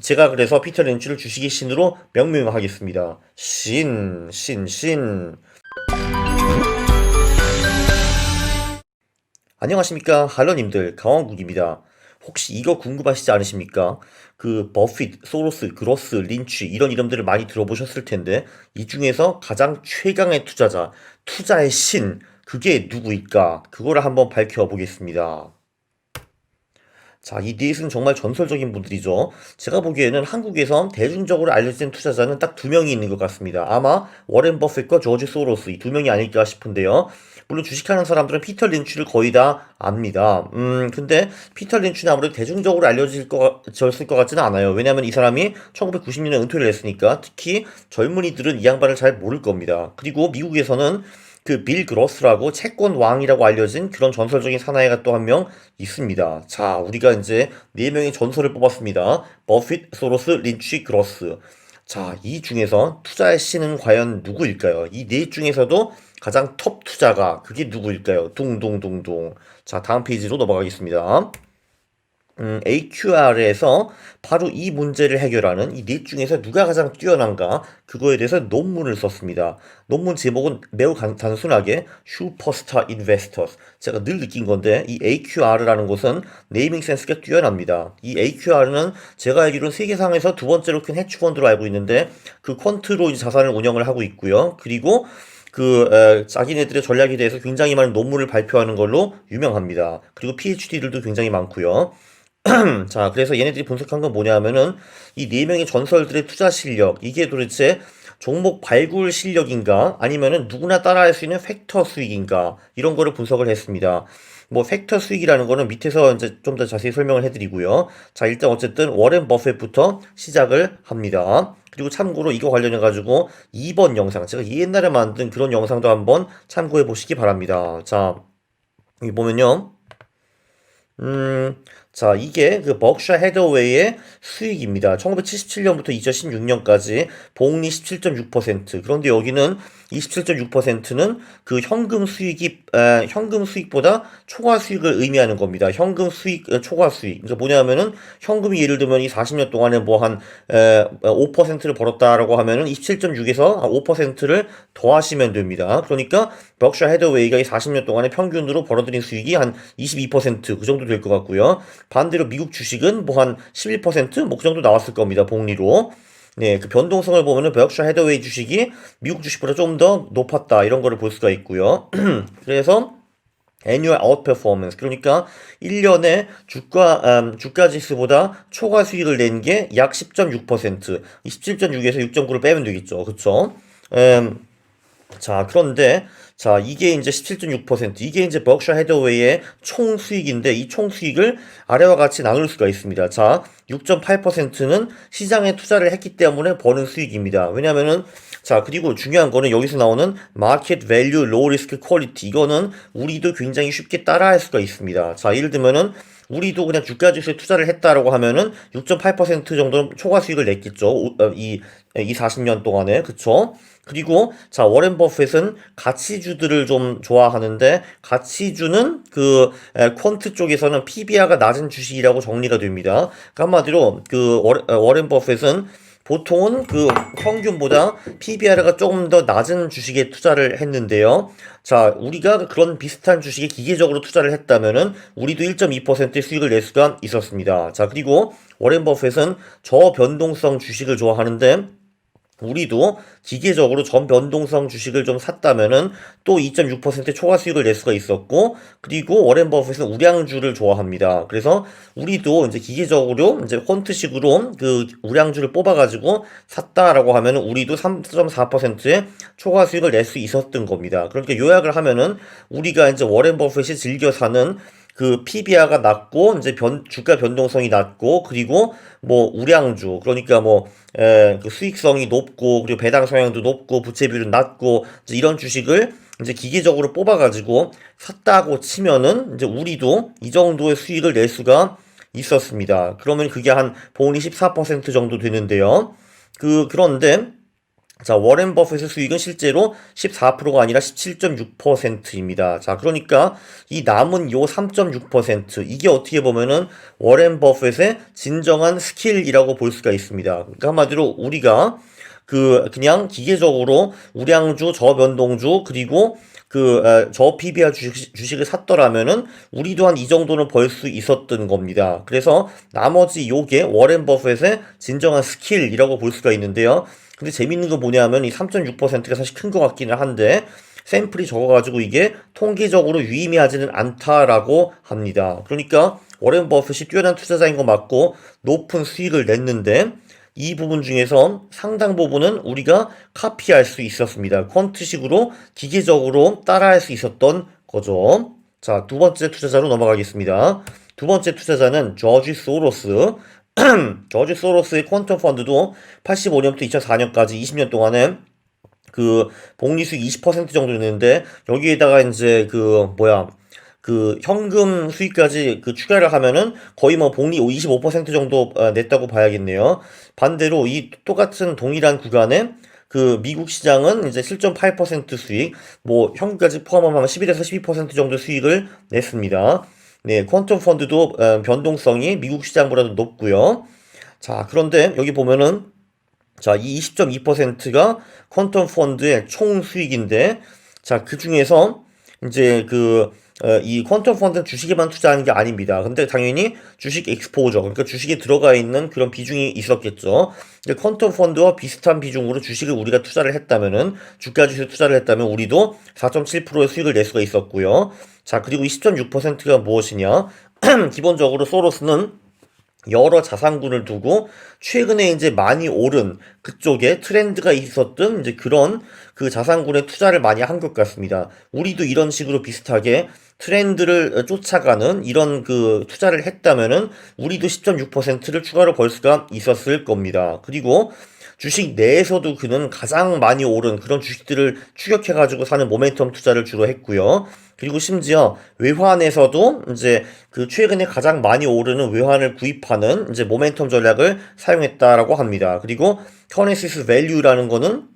제가 그래서 피터 렌치를 주식의 신으로 명명하겠습니다. 신, 신, 신. 안녕하십니까 할러님들 강원국입니다. 혹시 이거 궁금하시지 않으십니까? 그 버핏, 소로스, 그로스, 린치 이런 이름들을 많이 들어보셨을 텐데 이 중에서 가장 최강의 투자자, 투자의 신 그게 누구일까? 그거를 한번 밝혀보겠습니다. 자, 이 넷은 정말 전설적인 분들이죠. 제가 보기에는 한국에서 대중적으로 알려진 투자자는 딱 두 명이 있는 것 같습니다. 아마 워렌 버핏과 조지 소로스 이 두 명이 아닐까 싶은데요. 물론 주식하는 사람들은 피터 린치를 거의 다 압니다. 음, 근데 피터 린치는 아무래도 대중적으로 알려질 것, 것 같지는 않아요. 왜냐하면 이 사람이 1990년에 은퇴를 했으니까 특히 젊은이들은 이 양반을 잘 모를 겁니다. 그리고 미국에서는 그 빌 그로스라고 채권 왕이라고 알려진 그런 전설적인 사나이가 또 한 명 있습니다. 자, 우리가 이제 네 명의 전설을 뽑았습니다. 버핏, 소로스, 린치, 그로스. 자, 이 중에서 투자의 신은 과연 누구일까요? 이 네 중에서도 가장 톱 투자가 그게 누구일까요? 둥둥둥둥. 자, 다음 페이지로 넘어가겠습니다. 음, AQR에서 바로 이 문제를 해결하는 이 넷 중에서 누가 가장 뛰어난가 그거에 대해서 논문을 썼습니다. 논문 제목은 매우 간- 단순하게 슈퍼스타 인베스터스. 제가 늘 느낀 건데 이 AQR이라는 곳은 네이밍 센스가 뛰어납니다. 이 AQR은 제가 알기로는 세계상에서 두 번째로 큰 헤지펀드로 알고 있는데 그 퀀트로 이제 자산을 운영을 하고 있고요. 그리고 그 에, 자기네들의 전략에 대해서 굉장히 많은 논문을 발표하는 걸로 유명합니다. 그리고 PhD들도 굉장히 많고요. 자, 그래서 얘네들이 분석한 건 뭐냐면은 이 네 명의 전설들의 투자 실력, 이게 도대체 종목 발굴 실력인가 아니면은 누구나 따라할 수 있는 팩터 수익인가 이런 거를 분석을 했습니다. 뭐 팩터 수익이라는 거는 밑에서 이제 좀 더 자세히 설명을 해드리고요. 자, 일단 어쨌든 워렌 버핏부터 시작을 합니다. 그리고 참고로 이거 관련해 가지고 2번 영상, 제가 옛날에 만든 그런 영상도 한번 참고해 보시기 바랍니다. 자, 여기 보면요. 음, 자, 이게 그 벅샤 헤더웨이의 수익입니다. 1977년부터 2016년까지 복리 17.6%. 그런데 여기는 27.6%는 그 현금 수익이 에, 현금 수익보다 초과 수익을 의미하는 겁니다. 현금 수익 에, 초과 수익. 그러니까 뭐냐면은 현금이 예를 들면 이 40년 동안에 뭐 한 5%를 벌었다라고 하면은 27.6에서 5%를 더하시면 됩니다. 그러니까 벅샤 헤더웨이가 이 40년 동안에 평균으로 벌어들인 수익이 한 22%그 정도 될 것 같고요. 반대로 미국 주식은 뭐 한 11%뭐 그 정도 나왔을 겁니다. 복리로. 네, 그 변동성을 보면은 벅샤 헤더웨이 주식이 미국 주식보다 좀 더 높았다 이런 거를 볼 수가 있고요. 그래서 annual outperformance 그러니까 1년에 주가 음, 주가 지수보다 초과 수익을 낸 게 약 10.6% 27.6에서 6.9를 빼면 되겠죠. 그렇죠? 음, 자, 그런데 자, 이게 이제 17.6% 이게 이제 벅샤 헤더웨이의 총 수익인데 이 총 수익을 아래와 같이 나눌 수가 있습니다. 자, 6.8%는 시장에 투자를 했기 때문에 버는 수익입니다. 왜냐면은 자, 그리고 중요한 거는 여기서 나오는 마켓 밸류 로우 리스크 퀄리티 이거는 우리도 굉장히 쉽게 따라할 수가 있습니다. 자, 예를 들면은 우리도 그냥 주가 지수에 투자를 했다라고 하면은 6.8% 정도 초과 수익을 냈겠죠. 오- 어, 이, 이 40년 동안에. 그쵸? 그리고 자, 워렌 버핏은 가치주들을 좀 좋아하는데 가치주는 그 에, 퀀트 쪽에서는 PBR가 낮은 주식이라고 정리가 됩니다. 그러니까 한마디로 그 워렌, 어, 워렌 버핏은 보통은 그 평균보다 PBR가 조금 더 낮은 주식에 투자를 했는데요. 자, 우리가 그런 비슷한 주식에 기계적으로 투자를 했다면은 우리도 1.2%의 수익을 낼 수가 있었습니다. 자, 그리고 워렌 버핏은 저변동성 주식을 좋아하는데 우리도 기계적으로 전 변동성 주식을 좀 샀다면은 또 2.6% 초과 수익을 낼 수가 있었고 그리고 워렌 버핏은 우량주를 좋아합니다. 그래서 우리도 이제 기계적으로 이제 퀀트식으로 그 우량주를 뽑아가지고 샀다라고 하면은 우리도 3.4%의 초과 수익을 낼 수 있었던 겁니다. 그러니까 요약을 하면은 우리가 이제 워렌 버핏이 즐겨 사는 그 PBR가 낮고 이제 변 주가 변동성이 낮고 그리고 뭐 우량주 그러니까 뭐 에, 그 수익성이 높고 그리고 배당 성향도 높고 부채 비율은 낮고 이제 이런 주식을 이제 기계적으로 뽑아가지고 샀다고 치면은 이제 우리도 이 정도의 수익을 낼 수가 있었습니다. 그러면 그게 한 보온이 14% 정도 되는데요. 그 그런데 자, 워렌 버핏의 수익은 실제로 14%가 아니라 17.6%입니다. 자, 그러니까 이 남은 요 3.6% 이게 어떻게 보면은 워렌 버핏의 진정한 스킬이라고 볼 수가 있습니다. 그러니까 한마디로 우리가 그 그냥 기계적으로 우량주, 저변동주 그리고 그저 PBR 주식, 주식을 샀더라면은 우리도 한 이 정도는 벌 수 있었던 겁니다. 그래서 나머지 요게 워렌 버핏의 진정한 스킬이라고 볼 수가 있는데요. 근데 재밌는 거 뭐냐면 이 3.6%가 사실 큰 것 같기는 한데 샘플이 적어가지고 이게 통계적으로 유의미하지는 않다라고 합니다. 그러니까 워렌 버핏이 뛰어난 투자자인 거 맞고 높은 수익을 냈는데 이 부분 중에서 상당 부분은 우리가 카피할 수 있었습니다. 퀀트식으로 기계적으로 따라할 수 있었던 거죠. 자, 두 번째 투자자로 넘어가겠습니다. 두 번째 투자자는 저지 소로스. 저지 소로스의 퀀텀 펀드도 85년부터 2004년까지 20년 동안에 그 복리 수익 20% 정도 냈는데 여기에다가 이제 그 뭐야 그 현금 수익까지 그 추가를 하면은 거의 뭐 복리 25% 정도 어, 냈다고 봐야겠네요. 반대로 이 똑같은 동일한 구간에 그 미국 시장은 이제 7.8% 수익, 뭐 현금까지 포함하면 11에서 12% 정도 수익을 냈습니다. 네, 퀀텀 펀드도 어, 변동성이 미국 시장보다도 높고요. 자, 그런데 여기 보면은 자, 이 20.2%가 퀀텀 펀드의 총 수익인데 자, 그 중에서 이제 그 어, 이 퀀텀 펀드는 주식에만 투자하는 게 아닙니다. 근데 당연히 주식 엑스포저, 그러니까 주식에 들어가 있는 그런 비중이 있었겠죠. 근데 퀀텀 펀드와 비슷한 비중으로 주식을 우리가 투자를 했다면은 주가 주식 투자를 했다면 우리도 4.7%의 수익을 낼 수가 있었고요. 자, 그리고 이 10.6%가 무엇이냐? 기본적으로 소로스는 여러 자산군을 두고 최근에 이제 많이 오른 그쪽에 트렌드가 있었던 이제 그런 그 자산군에 투자를 많이 한 것 같습니다. 우리도 이런 식으로 비슷하게 트렌드를 쫓아가는 이런 그 투자를 했다면은 우리도 10.6%를 추가로 벌 수가 있었을 겁니다. 그리고 주식 내에서도 그는 가장 많이 오른 그런 주식들을 추격해가지고 사는 모멘텀 투자를 주로 했고요. 그리고 심지어 외환에서도 이제 그 최근에 가장 많이 오르는 외환을 구입하는 이제 모멘텀 전략을 사용했다라고 합니다. 그리고 커네시스 밸류라는 거는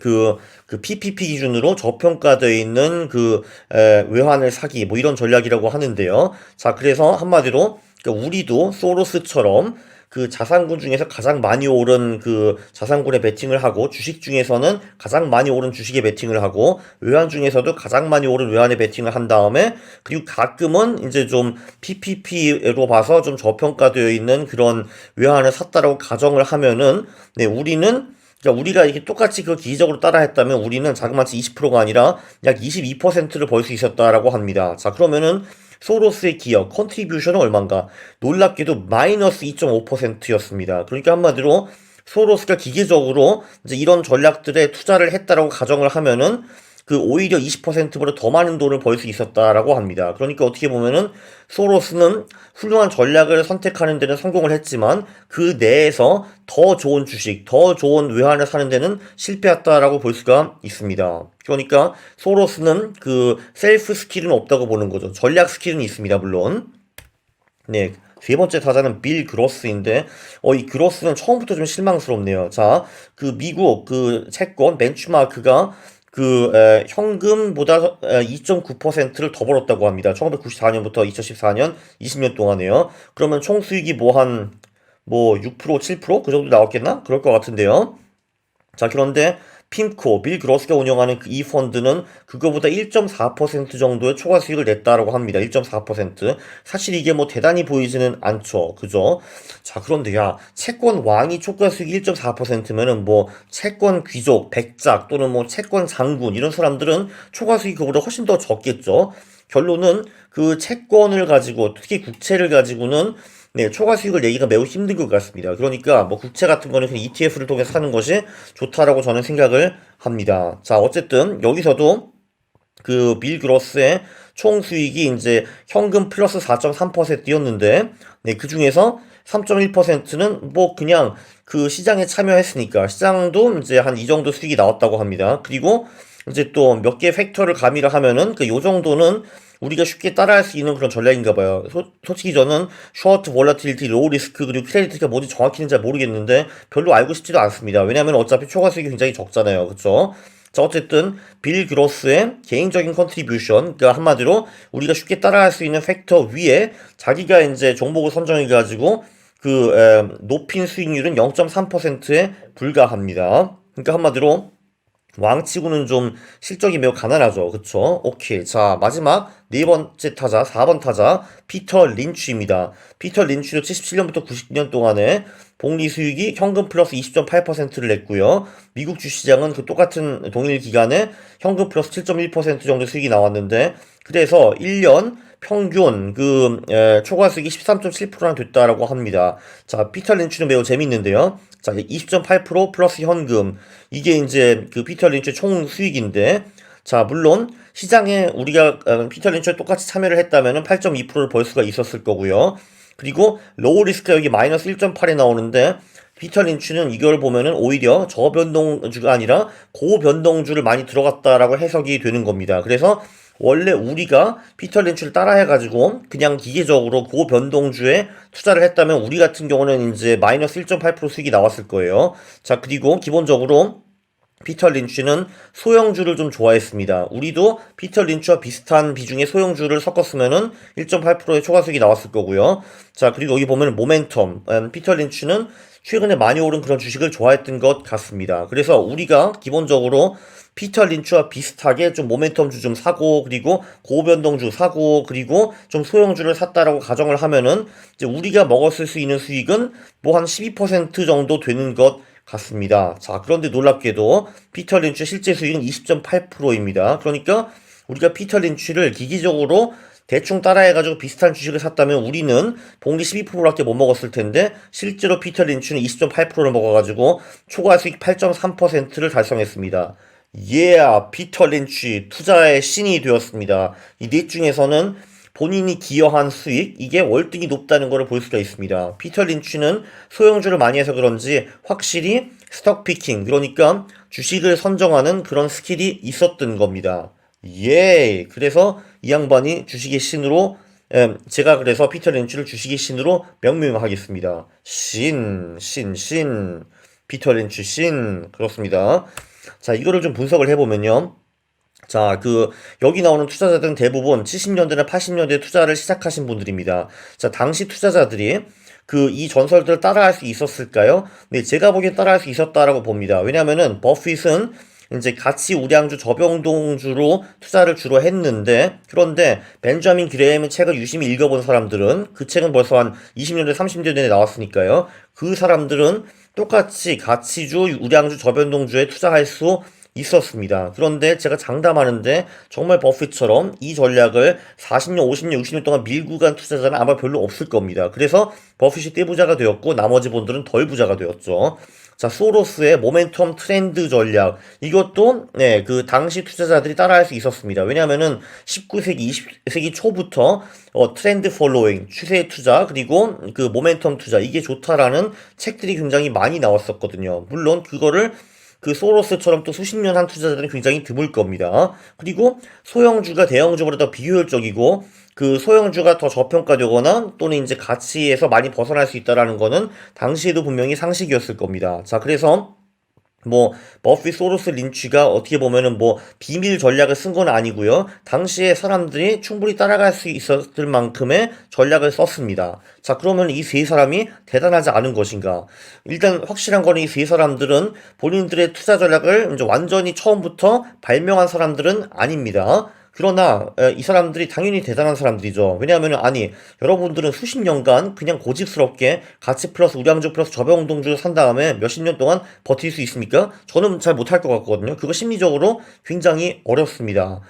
그, 그 PPP 기준으로 저평가되어 있는 그 에, 외환을 사기 뭐 이런 전략이라고 하는데요. 자, 그래서 한마디로 그러니까 우리도 소로스처럼 그 자산군 중에서 가장 많이 오른 그 자산군에 베팅을 하고 주식 중에서는 가장 많이 오른 주식에 베팅을 하고 외환 중에서도 가장 많이 오른 외환에 베팅을 한 다음에 그리고 가끔은 이제 좀 PPP로 봐서 좀 저평가되어 있는 그런 외환을 샀다라고 가정을 하면은 네 우리는 그러니까 우리가 이렇게 똑같이 그 기계적으로 따라했다면 우리는 자그마치 20%가 아니라 약 22%를 벌 수 있었다라고 합니다. 자, 그러면은 소로스의 기업 컨트리뷰션은 얼마인가? 놀랍게도 마이너스 2.5%였습니다. 그러니까 한마디로 소로스가 기계적으로 이제 이런 전략들에 투자를 했다라고 가정을 하면은 그 오히려 20%보다 더 많은 돈을 벌 수 있었다라고 합니다. 그러니까 어떻게 보면은 소로스는 훌륭한 전략을 선택하는 데는 성공을 했지만 그 내에서 더 좋은 주식, 더 좋은 외환을 사는 데는 실패했다라고 볼 수가 있습니다. 그러니까 소로스는 그 셀프 스킬은 없다고 보는 거죠. 전략 스킬은 있습니다, 물론. 네. 세 번째 타자는 빌 그로스인데, 어, 이 그로스는 처음부터 좀 실망스럽네요. 자, 그 미국 그 채권 벤치마크가 그 에, 현금보다 2.9%를 더 벌었다고 합니다. 1994년부터 2014년 20년 동안에요. 그러면 총 수익이 뭐 한 뭐 6% 7%그 정도 나왔겠나? 그럴 것 같은데요. 자, 그런데 핌코, 빌 그로스가 운영하는 그이 펀드는 그거보다 1.4% 정도의 초과 수익을 냈다라고 합니다. 1.4%. 사실 이게 뭐 대단히 보이지는 않죠. 그죠? 자, 그런데 야, 채권 왕이 초과 수익 1.4%면은 뭐 채권 귀족, 백작 또는 뭐 채권 장군 이런 사람들은 초과 수익이 그보다 훨씬 더 적겠죠. 결론은 그 채권을 가지고 특히 국채를 가지고는 네, 초과 수익을 내기가 매우 힘든 것 같습니다. 그러니까 뭐 국채 같은 거는 그냥 ETF를 통해서 사는 것이 좋다라고 저는 생각을 합니다. 자, 어쨌든 여기서도 그 빌 그로스의 총 수익이 이제 현금 플러스 4.3%였는데 네, 그 중에서 3.1%는 뭐 그냥 그 시장에 참여했으니까 시장도 이제 한 이 정도 수익이 나왔다고 합니다. 그리고 이제 또 몇개 팩터를 가미를 하면은 그 요 정도는 우리가 쉽게 따라할 수 있는 그런 전략인가 봐요. 소, 솔직히 저는 셔트 볼라틸리티, 로우 리스크 그리고 크레디트가 뭐지 정확히는 잘 모르겠는데 별로 알고 싶지도 않습니다. 왜냐하면 어차피 초과 수익이 굉장히 적잖아요. 그렇죠? 자 어쨌든 빌 그로스의 개인적인 컨트리뷰션 그러니까 한마디로 우리가 쉽게 따라할 수 있는 팩터 위에 자기가 이제 종목을 선정해 가지고 그 에, 높인 수익률은 0.3%에 불과합니다. 그러니까 한마디로 왕치고는 좀 실적이 매우 가난하죠. 그쵸? 오케이. 자, 마지막 네 번째 타자, 4번 타자, 피터 린치입니다. 피터 린치도 77년부터 90년 동안에 복리 수익이 현금 플러스 20.8%를 냈고요. 미국 주시장은 그 똑같은 동일 기간에 현금 플러스 7.1% 정도 수익이 나왔는데, 그래서 1년 평균 그 에, 초과 수익이 13.7%나 됐다라고 합니다. 자, 피터 린치는 매우 재밌는데요. 자, 20.8% 플러스 현금. 이게 이제 그 피터 린치의 총 수익인데, 자, 물론 시장에 우리가 어, 피터 린치와 똑같이 참여를 했다면 8.2%를 벌 수가 있었을 거고요. 그리고 로우 리스크가 여기 마이너스 1.8에 나오는데, 피터 린치는 이걸 보면은 오히려 저변동주가 아니라 고변동주를 많이 들어갔다라고 해석이 되는 겁니다. 그래서 원래 우리가 피터 린치를 따라 해가지고 그냥 기계적으로 고 변동주에 투자를 했다면 우리 같은 경우는 이제 마이너스 1.8% 수익이 나왔을 거예요. 자, 그리고 기본적으로 피터 린치는 소형주를 좀 좋아했습니다. 우리도 피터 린치와 비슷한 비중의 소형주를 섞었으면은 1.8%의 초과 수익이 나왔을 거고요. 자, 그리고 여기 보면 모멘텀. 음, 피터 린치는 최근에 많이 오른 그런 주식을 좋아했던 것 같습니다. 그래서 우리가 기본적으로 피터 린치와 비슷하게 좀 모멘텀주 좀 사고 그리고 고변동주 사고 그리고 좀 소형주를 샀다라고 가정을 하면은 이제 우리가 먹었을 수 있는 수익은 뭐 한 12% 정도 되는 것 같습니다. 자, 그런데 놀랍게도 피터 린치 실제 수익은 20.8%입니다. 그러니까 우리가 피터 린치를 기기적으로 대충 따라해가지고 비슷한 주식을 샀다면 우리는 복리 12%밖에 못 먹었을 텐데 실제로 피터 린치는 20.8%를 먹어가지고 초과 수익 8.3%를 달성했습니다. 예, yeah, 피터 린치 투자의 신이 되었습니다. 이 넷 중에서는 본인이 기여한 수익 이게 월등히 높다는 것을 볼 수가 있습니다. 피터 린치는 소형주를 많이 해서 그런지 확실히 스톡 피킹 그러니까 주식을 선정하는 그런 스킬이 있었던 겁니다. 예, 그래서 이 양반이 주식의 신으로 음, 제가 그래서 피터 린치를 주식의 신으로 명명하겠습니다. 신, 신, 신, 피터 린치 신 그렇습니다. 자, 이거를 좀 분석을 해보면요. 자, 그, 여기 나오는 투자자들은 대부분 70년대나 80년대 투자를 시작하신 분들입니다. 자, 당시 투자자들이 그, 이 전설들을 따라할 수 있었을까요? 네, 제가 보기엔 따라할 수 있었다라고 봅니다. 왜냐면은, 버핏은 이제 가치 우량주 저병동주로 투자를 주로 했는데 그런데 벤자민 그레임의 책을 유심히 읽어본 사람들은 그 책은 벌써 한 20년대 30년대 에 나왔으니까요. 그 사람들은 똑같이 가치주 우량주 저변동주에 투자할 수 있었습니다. 그런데 제가 장담하는데 정말 버핏처럼 이 전략을 40년, 50년, 60년 동안 밀고 간 투자자는 아마 별로 없을 겁니다. 그래서 버핏이 떼부자가 되었고 나머지 분들은 덜 부자가 되었죠. 자, 소로스의 모멘텀 트렌드 전략. 이것도, 네, 그 당시 투자자들이 따라할 수 있었습니다. 왜냐면은 19세기, 20세기 초부터, 어, 트렌드 폴로잉, 추세 투자, 그리고 그 모멘텀 투자, 이게 좋다라는 책들이 굉장히 많이 나왔었거든요. 물론 그거를 그 소로스처럼 또 수십 년 한 투자자들은 굉장히 드물 겁니다. 그리고 소형주가 대형주보다 더 비효율적이고 그 소형주가 더 저평가되거나 또는 이제 가치에서 많이 벗어날 수 있다라는 거는 당시에도 분명히 상식이었을 겁니다. 자, 그래서 뭐 버피 소로스 린치가 어떻게 보면은 뭐 비밀 전략을 쓴 건 아니고요. 당시에 사람들이 충분히 따라갈 수 있었을 만큼의 전략을 썼습니다. 자, 그러면 이 세 사람이 대단하지 않은 것인가? 일단 확실한 거는 이 세 사람들은 본인들의 투자 전략을 완전히 처음부터 발명한 사람들은 아닙니다. 그러나 이 사람들이 당연히 대단한 사람들이죠. 왜냐하면 아니 여러분들은 수십 년간 그냥 고집스럽게 가치 플러스 우량주 플러스 저병동주 산 다음에 몇십 년 동안 버틸 수 있습니까? 저는 잘 못할 것 같거든요. 그거 심리적으로 굉장히 어렵습니다.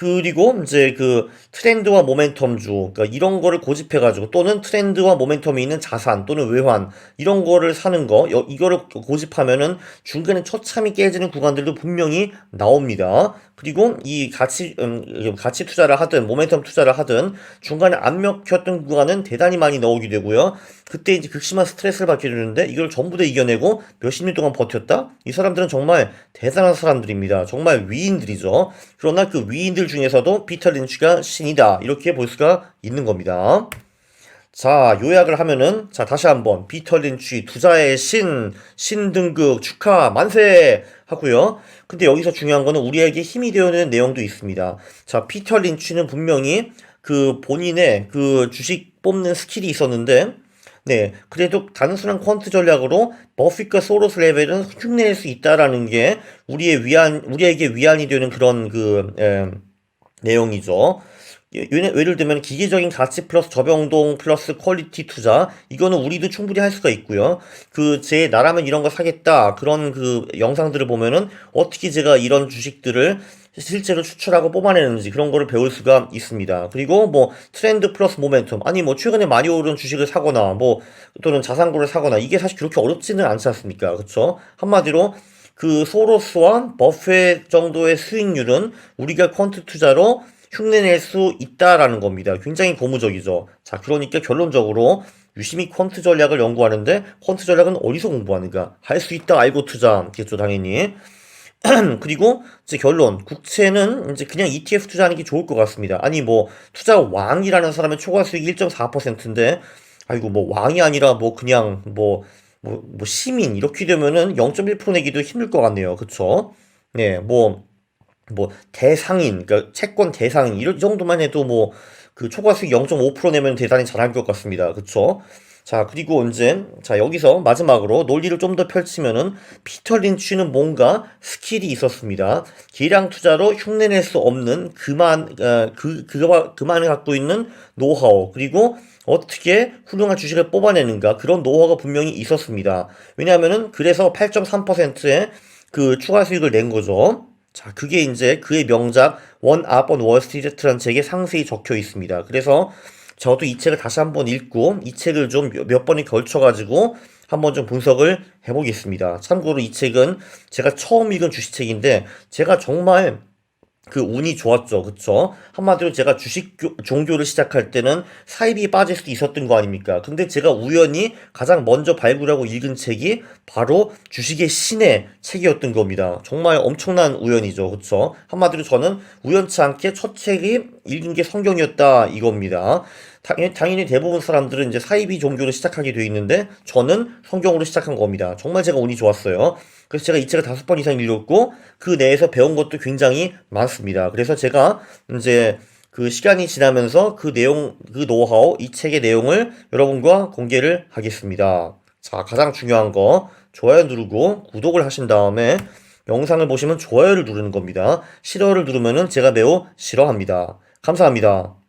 그리고 이제 그 트렌드와 모멘텀주, 그러니까 이런 거를 고집해가지고 또는 트렌드와 모멘텀이 있는 자산 또는 외환 이런 거를 사는 거, 여- 이거를 고집하면은 중간에 처참히 깨지는 구간들도 분명히 나옵니다. 그리고 이 가치 음, 가치 투자를 하든 모멘텀 투자를 하든 중간에 안 먹혔던 구간은 대단히 많이 나오게 되고요. 그때 이제 극심한 스트레스를 받게 되는데 이걸 전부 다 이겨내고 몇십 년 동안 버텼다? 이 사람들은 정말 대단한 사람들입니다. 정말 위인들이죠. 그러나 그 위인들 중에서도 피터 린치가 신이다. 이렇게 볼 수가 있는 겁니다. 자, 요약을 하면은, 자, 다시 한번, 피터 린치, 투자의 신, 신등극, 축하, 만세! 하고요. 근데 여기서 중요한 거는 우리에게 힘이 되어내는 내용도 있습니다. 자, 피터 린치는 분명히 그 본인의 그 주식 뽑는 스킬이 있었는데, 네, 그래도 단순한 퀀트 전략으로 버핏과 소로스 레벨은 흉내낼 수 있다라는 게 우리의 위안, 우리에게 위안이 되는 그런 그, 에, 내용이죠. 예, 예를 들면 기계적인 가치 플러스 저병동 플러스 퀄리티 투자 이거는 우리도 충분히 할 수가 있고요. 그 제 나라면 이런 거 사겠다 그런 그 영상들을 보면은 어떻게 제가 이런 주식들을 실제로 추출하고 뽑아내는지 그런 거를 배울 수가 있습니다. 그리고 뭐 트렌드 플러스 모멘텀 아니 뭐 최근에 많이 오른 주식을 사거나 뭐 또는 자산고를 사거나 이게 사실 그렇게 어렵지는 않지 않습니까? 그렇죠? 한마디로 그 소로스와 버핏 정도의 수익률은 우리가 퀀트 투자로 흉내낼 수 있다라는 겁니다. 굉장히 고무적이죠. 자, 그러니까 결론적으로 유심히 퀀트 전략을 연구하는데 퀀트 전략은 어디서 공부하는가? 할 수 있다 알고 투자겠죠, 당연히. 그리고 이제 결론 국채는 이제 그냥 ETF 투자하는 게 좋을 것 같습니다. 아니 뭐 투자 왕이라는 사람의 초과 수익이 1.4%인데 아이고 뭐 왕이 아니라 뭐 그냥 뭐 뭐, 뭐 시민 이렇게 되면은 0.1% 내기도 힘들 것 같네요. 그쵸? 네, 뭐, 뭐 대상인, 그러니까 채권 대상인 이런 정도만 해도 뭐 그 초과 수익 0.5% 내면 대단히 잘할 것 같습니다. 그쵸? 자, 그리고 이제 자 여기서 마지막으로 논리를 좀 더 펼치면은 피터 린치는 뭔가 스킬이 있었습니다. 기량 투자로 흉내낼 수 없는 그만 어, 그 그가 그만을 갖고 있는 노하우 그리고 어떻게 훌륭한 주식을 뽑아내는가 그런 노하우가 분명히 있었습니다. 왜냐하면은 그래서 8.3%의 그 추가 수익을 낸 거죠. 자, 그게 이제 그의 명작 원 아번 월스트리트라는 책에 상세히 적혀 있습니다. 그래서 저도 이 책을 다시 한번 읽고 이 책을 좀 몇 번에 걸쳐가지고 한번 좀 분석을 해보겠습니다. 참고로 이 책은 제가 처음 읽은 주식책인데 제가 정말 그 운이 좋았죠. 그쵸? 한마디로 제가 주식 교- 종교를 시작할 때는 사입이 빠질 수 있었던 거 아닙니까? 근데 제가 우연히 가장 먼저 발굴하고 읽은 책이 바로 주식의 신의 책이었던 겁니다. 정말 엄청난 우연이죠. 그쵸? 한마디로 저는 우연치 않게 첫 책이 읽은 게 성경이었다 이겁니다. 당연히, 대부분 사람들은 이제 사이비 종교를 시작하게 돼 있는데 저는 성경으로 시작한 겁니다. 정말 제가 운이 좋았어요. 그래서 제가 이 책을 다섯 번 이상 읽었고 그 내에서 배운 것도 굉장히 많습니다. 그래서 제가 이제 그 시간이 지나면서 그 내용, 그 노하우, 이 책의 내용을 여러분과 공개를 하겠습니다. 자, 가장 중요한 거 좋아요 누르고 구독을 하신 다음에 영상을 보시면 좋아요를 누르는 겁니다. 싫어요를 누르면은 제가 매우 싫어합니다. 감사합니다.